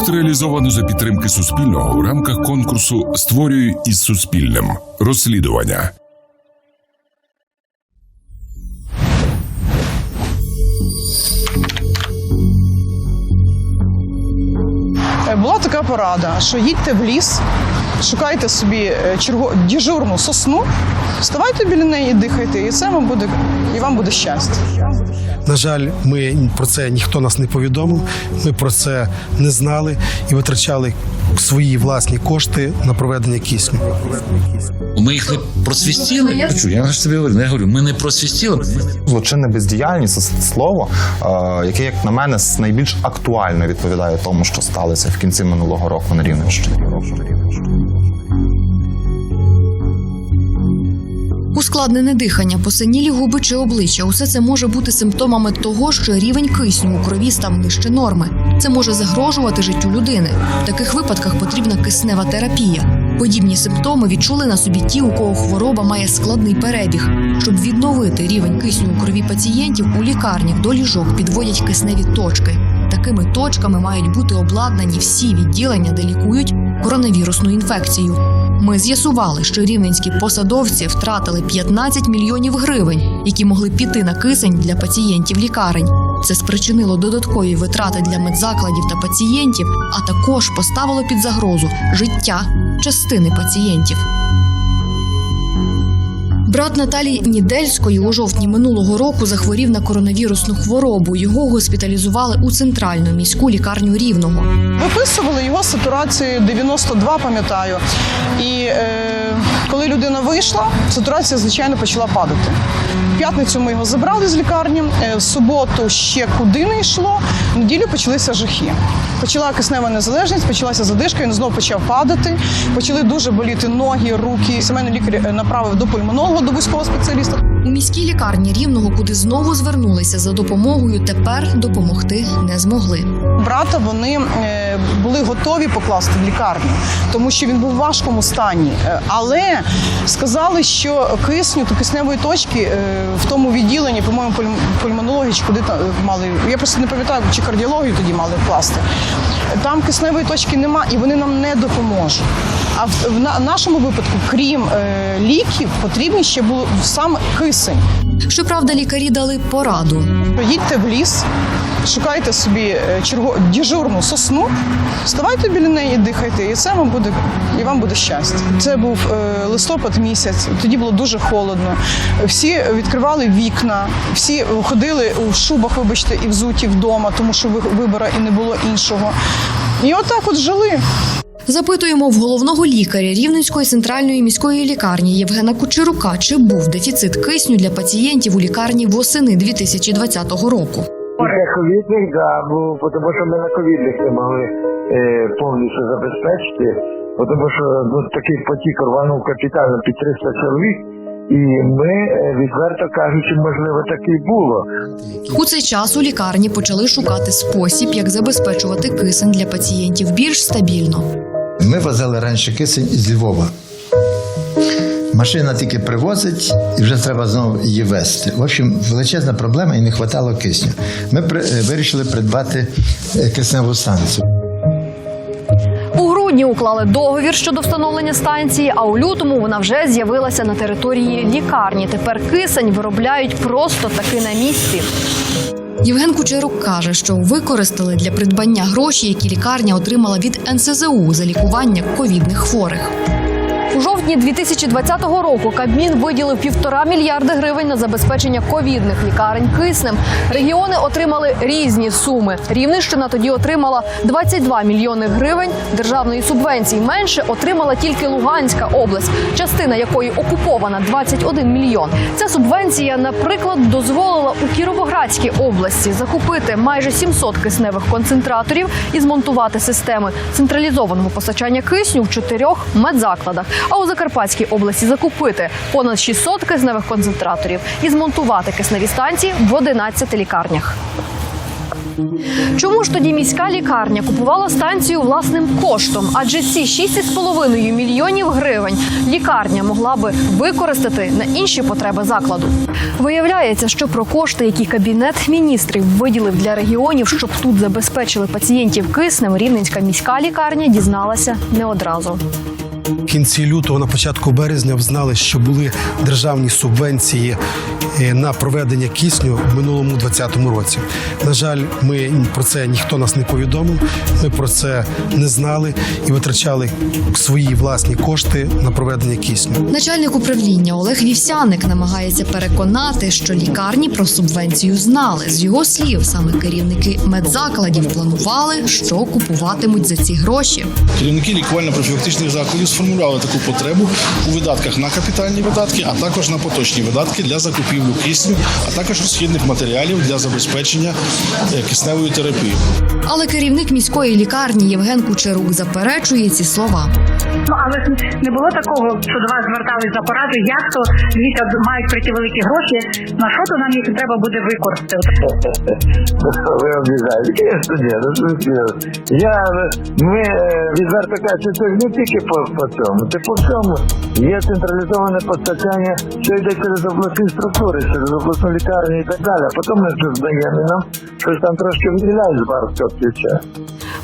Проект реалізовано за підтримки Суспільного в рамках конкурсу Створюю із Суспільним. Розслідування. Е, Була така порада, що їдьте в ліс, шукайте собі е, черго... дежурну сосну, вставайте біля неї дихайте, і це вам буде, і вам буде щастя. На жаль, ми про це ніхто нас не повідомив. Ми про це не знали і витрачали свої власні кошти на проведення кисню. Ми їх не просвістіли. Я я ж собі говорю, не говорю, ми не просвістіли. Злочинна бездіяльність це слово, е, яке, як на мене, с- найбільш актуально відповідає тому, що сталося в кінці минулого року на Рівненщині. Ускладнене дихання, посинілі губи чи обличчя усе це може бути симптомами того, що рівень кисню у крові став нижче норми. Це може загрожувати життю людини. В таких випадках потрібна киснева терапія. Подібні симптоми відчули на собі ті, у кого хвороба має складний перебіг. Щоб відновити рівень кисню у крові пацієнтів, у лікарнях до ліжок підводять кисневі точки. Такими точками мають бути обладнані всі відділення, де лікують коронавірусну інфекцію. Ми з'ясували, що рівненські посадовці втратили 15 мільйонів гривень, які могли піти на кисень для пацієнтів лікарень. Це спричинило додаткові витрати для медзакладів та пацієнтів, а також поставило під загрозу життя частини пацієнтів. Брат Наталії Нідельської у жовтні минулого року захворів на коронавірусну хворобу. Його госпіталізували у центральну міську лікарню Рівного. Виписували його сатурацію 92, пам'ятаю. І е, коли людина вийшла, сатурація, звичайно, почала падати. П'ятницю ми його забрали з лікарні, е, в суботу ще куди не йшло, в неділю почалися жахи. Почала киснева незалежність, почалася задишка, він знову почав падати. Почали дуже боліти ноги, руки. Сімейний лікар е, направив до пульмонолога, до вузького спеціаліста. У міській лікарні Рівного, куди знову звернулися за допомогою, тепер допомогти не змогли. Брата вони е, були готові покласти в лікарню, тому що він був в важкому стані. Але сказали, що кисню, то кисневої точки в тому відділенні, по-моєму, пульм- пульмонології чи куди там е, мали. Я просто не пам'ятаю, чи кардіологію тоді мали вкласти. Там кисневої точки нема, і вони нам не допоможуть. А в, в нашому випадку, крім е, ліків, потрібні ще був сам кисень. Щоправда, лікарі дали пораду. Їдьте в ліс, шукайте собі е, черго... дежурну сосну, вставайте біля неї дихайте, і це вам буде, і вам буде щастя. Це був е, листопад місяць, тоді було дуже холодно. Всі відкривали вікна, всі ходили у шубах, вибачте, і взуті вдома, тому що ви- вибору і не було іншого. І отак от жили. Запитуємо в головного лікаря Рівненської центральної міської лікарні Євгена Кучерука, чи був дефіцит кисню для пацієнтів у лікарні восени 2020 року. Це ковідних, да, бо тому що ми на ковідних не могли е, повністю забезпечити, бо тому що ну, такий потік рванув капітально під 300 чоловік, і ми, е, відверто кажучи, можливо, так і було. У цей час у лікарні почали шукати спосіб, як забезпечувати кисень для пацієнтів більш стабільно. Ми возили раніше кисень із Львова. Машина тільки привозить, і вже треба знову її везти. В общем, величезна проблема і не вистачало кисню. Ми при- е, вирішили придбати е, кисневу станцію. У грудні уклали договір щодо встановлення станції, а у лютому вона вже з'явилася на території лікарні. Тепер кисень виробляють просто таки на місці. Євген Кучерук каже, що використали для придбання гроші, які лікарня отримала від НСЗУ за лікування ковідних хворих. Жовтні 2020 року Кабмін виділив півтора мільярди гривень на забезпечення ковідних лікарень киснем. Регіони отримали різні суми. Рівненщина тоді отримала 22 мільйони гривень державної субвенції. Менше отримала тільки Луганська область, частина якої окупована 21 мільйон. Ця субвенція, наприклад, дозволила у Кіровоградській області закупити майже 700 кисневих концентраторів і змонтувати системи централізованого постачання кисню в чотирьох медзакладах. А у Закарпатській області закупити понад 600 кисневих концентраторів і змонтувати кисневі станції в 11 лікарнях. Чому ж тоді міська лікарня купувала станцію власним коштом? Адже ці 6,5 мільйонів гривень лікарня могла би використати на інші потреби закладу. Виявляється, що про кошти, які кабінет міністрів виділив для регіонів, щоб тут забезпечили пацієнтів киснем, рівненська міська лікарня дізналася не одразу. В кінці лютого, на початку березня, взнали, що були державні субвенції е, на проведення кисню в минулому 2020 році. На жаль, ми про це ніхто нас не повідомив. Ми про це не знали і витрачали свої власні кошти на проведення кисню. Начальник управління Олег Вівсяник намагається переконати, що лікарні про субвенцію знали. З його слів, саме керівники медзакладів планували, що купуватимуть за ці гроші. Керівники лікувально-профілактичних закладів сформулювали таку потребу у видатках на капітальні видатки, а також на поточні видатки для закупівлю кисню, а також розхідних матеріалів для забезпечення е, кисневою терапією. Але керівник міської лікарні Євген Кучерук заперечує ці слова. Ну але не було такого, що до вас звертались за порадою, як то дивіться, мають прийти великі гроші. На що то нам їх треба буде використати? Ви обіжаєте. Звісно, ні, ну. Я, ми е, відверто кажучи, це ж не тільки по цьому, це по всьому. Є централізоване постачання, що йде через обласні структури, через обласну лікарню і так далі. А потім ми це здаємо нам щось там трошки виділяють з барського ключа.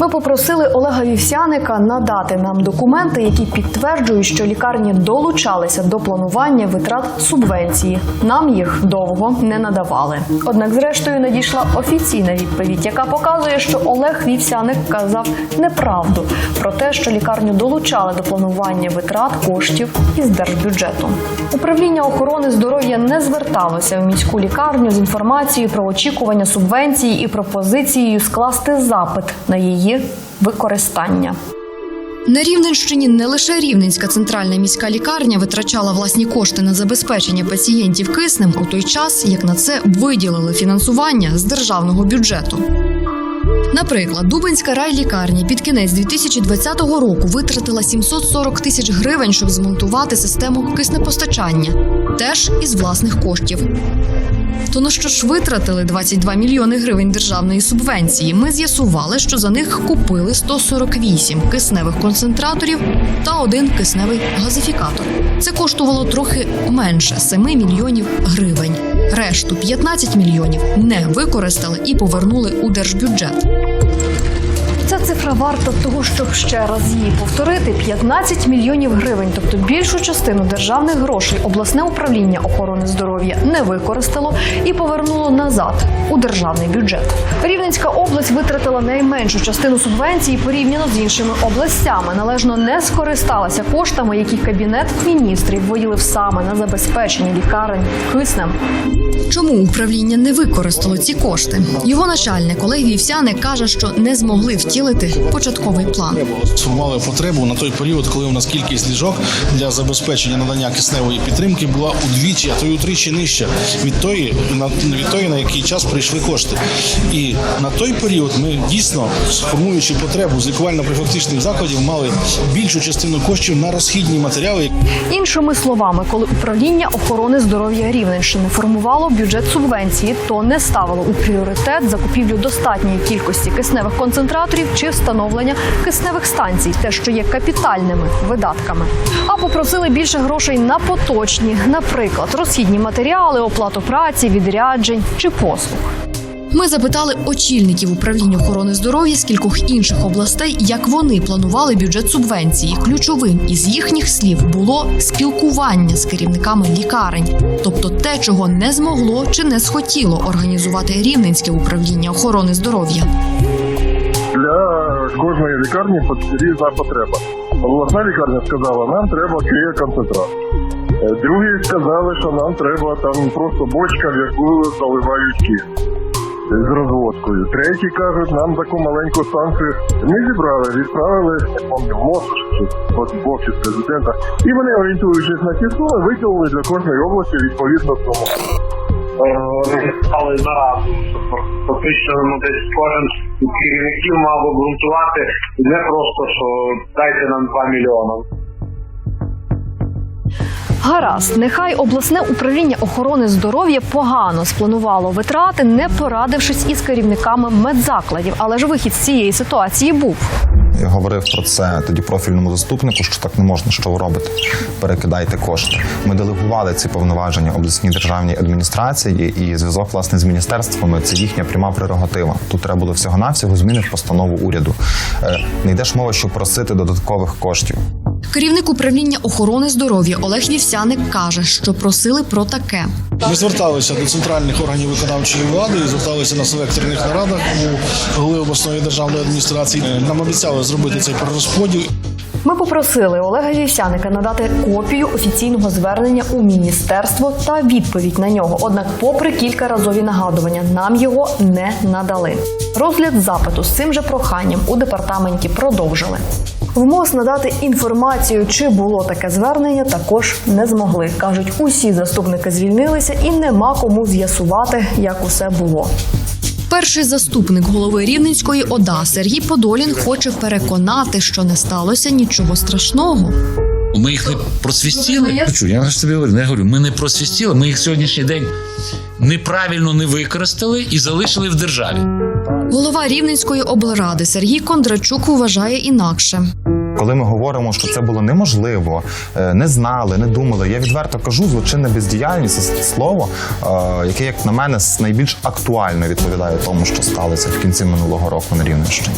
Ми попросили Олега Вівсяника надати нам документи, які підтверджують, що лікарні долучалися до планування витрат субвенції. Нам їх довго не надавали. Однак, зрештою, надійшла офіційна відповідь, яка показує, що Олег Вівсяник казав неправду про те, що лікарню долучали до планування витрат коштів із держбюджету. Управління охорони здоров'я не зверталося в міську лікарню з інформацією про очікування субвенції і пропозицією скласти запит на її використання. На Рівненщині не лише Рівненська центральна міська лікарня витрачала власні кошти на забезпечення пацієнтів киснем у той час, як на це виділили фінансування з державного бюджету. Наприклад, Дубинська райлікарня під кінець 2020 року витратила 740 тисяч гривень, щоб змонтувати систему киснепостачання, теж із власних коштів. То на що ж витратили 22 мільйони гривень державної субвенції? Ми з'ясували, що за них купили 148 кисневих концентраторів та один кисневий газифікатор. Це коштувало трохи менше 7 мільйонів гривень. Решту 15 мільйонів не використали і повернули у держбюджет. Цифра варта того, щоб ще раз її повторити: 15 мільйонів гривень, тобто більшу частину державних грошей обласне управління охорони здоров'я не використало і повернуло назад у державний бюджет. Рівненська область витратила найменшу частину субвенції порівняно з іншими областями. Належно не скористалася коштами, які кабінет міністрів виділив саме на забезпечення лікарень киснем. Чому управління не використало ці кошти? Його начальник Олег Вівсяник каже, що не змогли втілити початковий план. Сформували потребу на той період, коли у нас кількість ліжок для забезпечення надання кисневої підтримки була удвічі, а то й утричі нижча від тої, на від тої, на який час прийшли кошти. І на той період ми дійсно, сформуючи потребу з лікувально-профілактичних закладів, мали більшу частину коштів на розхідні матеріали. Іншими словами, коли управління охорони здоров'я Рівненщини формувало бюджет субвенції, то не ставило у пріоритет закупівлю достатньої кількості кисневих концентраторів чи встановлення кисневих станцій, те, що є капітальними видатками. А попросили більше грошей на поточні, наприклад, розхідні матеріали, оплату праці, відряджень чи послуг. Ми запитали очільників управління охорони здоров'я з кількох інших областей, як вони планували бюджет субвенції. Ключовим із їхніх слів було спілкування з керівниками лікарень, тобто те, чого не змогло чи не схотіло організувати рівненське управління охорони здоров'я. Кожної лікарні різна потреба. Обласна лікарня сказала, нам треба концентрат. Другі сказали, що нам треба там просто бочка, в яку заливають киснь з розводкою. Треті кажуть, нам таку маленьку станцію. Ми зібрали, відправили не в МОЗ чи в офіс президента. І вони, орієнтуючись на ті суми, виділили для кожної області відповідну суму. Але зараз фактично ну, десь кожен керівників мав обґрунтувати не просто, що дайте нам 2 мільйони. Гаразд, нехай обласне управління охорони здоров'я погано спланувало витрати, не порадившись із керівниками медзакладів. Але ж вихід з цієї ситуації був. Я говорив про це тоді профільному заступнику, що так не можна, що ви робите. Перекидайте кошти. Ми делегували ці повноваження обласній державній адміністрації, і зв'язок власне з міністерствами це їхня пряма прерогатива. Тут треба було всього навсього зміни в постанову уряду. Е, Не йдеш мова, щоб просити додаткових коштів. Керівник управління охорони здоров'я Олег Вівсяник каже, що просили про таке. Ми зверталися до центральних органів виконавчої влади, і зверталися на селекторних нарадах у голови обласної державної адміністрації. Нам обіцяли зробити цей перерозподіл. Ми попросили Олега Вівсяника надати копію офіційного звернення у міністерство та відповідь на нього. Однак, попри кількаразові нагадування, нам його не надали. Розгляд запиту з цим же проханням у департаменті продовжили. В МОЗ надати інформацію, чи було таке звернення, також не змогли. кажуть, усі заступники звільнилися і нема кому з'ясувати, як усе було. Перший заступник голови Рівненської ОДА Сергій Подолін хоче переконати, що не сталося нічого страшного. Ми їх не просвістіли. Почув, я ж тобі говорю, не говорю. Ми не просвістіли. Ми їх сьогоднішній день неправильно не використали і залишили в державі. Голова Рівненської облради Сергій Кондрачук вважає інакше. Коли ми говоримо, що це було неможливо, е, не знали, не думали. Я відверто кажу, злочинна бездіяльність це слово, е, яке, як на мене, найбільш актуально відповідає тому, що сталося в кінці минулого року на Рівненщині.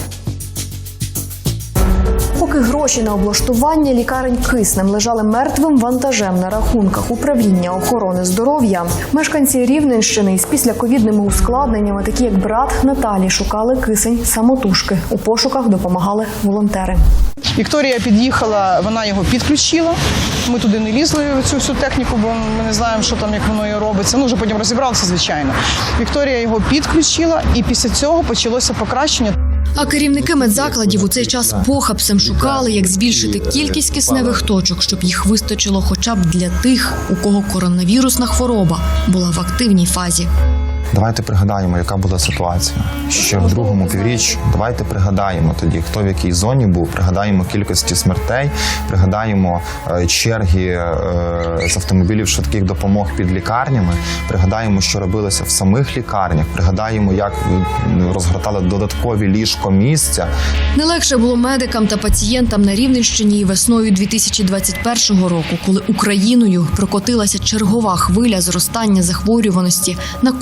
Поки гроші на облаштування лікарень киснем лежали мертвим вантажем на рахунках управління охорони здоров'я, мешканці Рівненщини із післяковідними ускладненнями, такі як брат Наталі, шукали кисень самотужки. У пошуках допомагали волонтери. Вікторія під'їхала, вона його підключила. Ми туди не лізли цю всю техніку, бо ми не знаємо, що там, як воно і робиться. Ну вже потім розібралися, звичайно. Вікторія його підключила, і після цього почалося покращення. А керівники медзакладів у цей час похапцем шукали, як збільшити кількість кисневих точок, щоб їх вистачило хоча б для тих, у кого коронавірусна хвороба була в активній фазі. Давайте пригадаємо, яка була ситуація ще в другому півріччі. Давайте пригадаємо тоді, хто в якій зоні був. Пригадаємо кількості смертей, пригадаємо е, черги е, з автомобілів швидких допомог під лікарнями. Пригадаємо, що робилося в самих лікарнях. Пригадаємо, як розгортали додаткові ліжко місця. Не легше було медикам та пацієнтам на Рівненщині і весною 2021 року, коли Україною прокотилася чергова хвиля зростання захворюваності на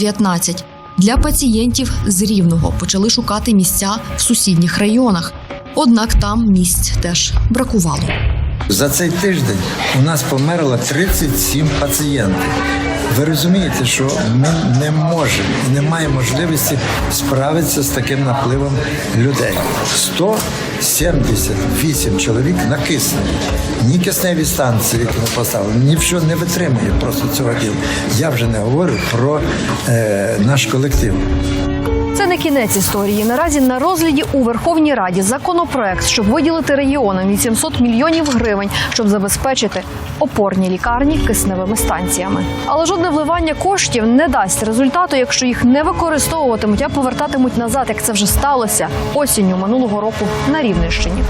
COVID-19. Для пацієнтів з Рівного почали шукати місця в сусідніх районах. Однак там місць теж бракувало. За цей тиждень у нас померло 37 пацієнтів. Ви розумієте, що ми не можемо і не маємо можливості справитися з таким напливом людей. 178 чоловік на кисні. Ні кисневі станції, які ми поставили, ні в що не витримує просто цього діла. Я вже не говорю про е, наш колектив. Кінець історії. Наразі на розгляді у Верховній Раді законопроект, щоб виділити регіонам 800 мільйонів гривень, щоб забезпечити опорні лікарні кисневими станціями. Але жодне вливання коштів не дасть результату, якщо їх не використовуватимуть, а повертатимуть назад, як це вже сталося осінню минулого року на Рівненщині.